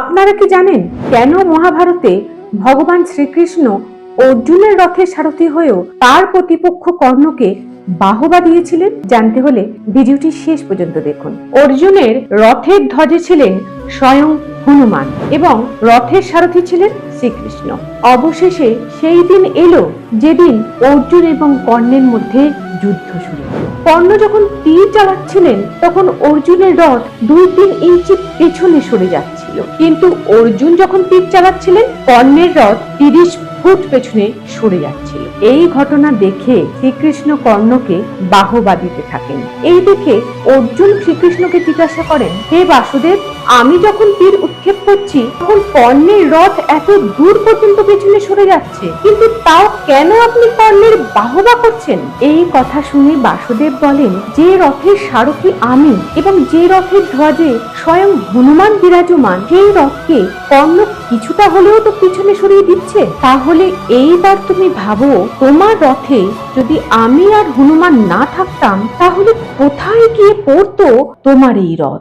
আপনারা কি জানেন কেন মহাভারতে ভগবান শ্রীকৃষ্ণ অর্জুনের রথের সারথি হয়েও তার প্রতিপক্ষ কর্ণকে বাহবা দিয়েছিলেন? জানতে হলে ভিডিওটি শেষ পর্যন্ত দেখুন। অর্জুনের রথের ধ্বজে ছিলেন স্বয়ং হনুমান এবং রথের সারথি ছিলেন শ্রীকৃষ্ণ। অবশেষে সেই দিন এলো যেদিন অর্জুন এবং কর্ণের মধ্যে যুদ্ধ শুরু। কর্ণ যখন তীর চালাচ্ছিলেন, তখন অর্জুনের রথ দুই তিন ইঞ্চি পেছনে সরে যাচ্ছিল কিন্তু অর্জুন যখন তীর চালাচ্ছিলেন, কর্ণের রথ তিরিশ ফুট পেছনে সরে যাচ্ছিল। এই ঘটনা দেখে শ্রীকৃষ্ণ কর্ণকে বাহবা দিতে থাকেন। এই দেখে অর্জুন শ্রীকৃষ্ণকে জিজ্ঞাসা করেন, হে বাসুদেব, আমি যখন তীর উৎক্ষেপ করছি, তখন কর্ণের রথ এত দূর পর্যন্ত পেছনে সরে যাচ্ছে। কিন্তু তাও কেন আপনি কর্ণের বাহবা করছেন? এই কথা শুনে বাসুদেব বলেন, যে রথের সারথি আমি এবং যে রথের ধ্বজে স্বয়ং হনুমান বিরাজমান সেই রথকে কর্ণ কিছুটা হলেও তো পিছনে সরিয়ে দিচ্ছে, তাহলে এইবার তুমি ভাবো তোমার রথে যদি আমি আর হনুমান না থাকতাম, তাহলে কোথায় গিয়ে পড়তো তোমার এই রথ?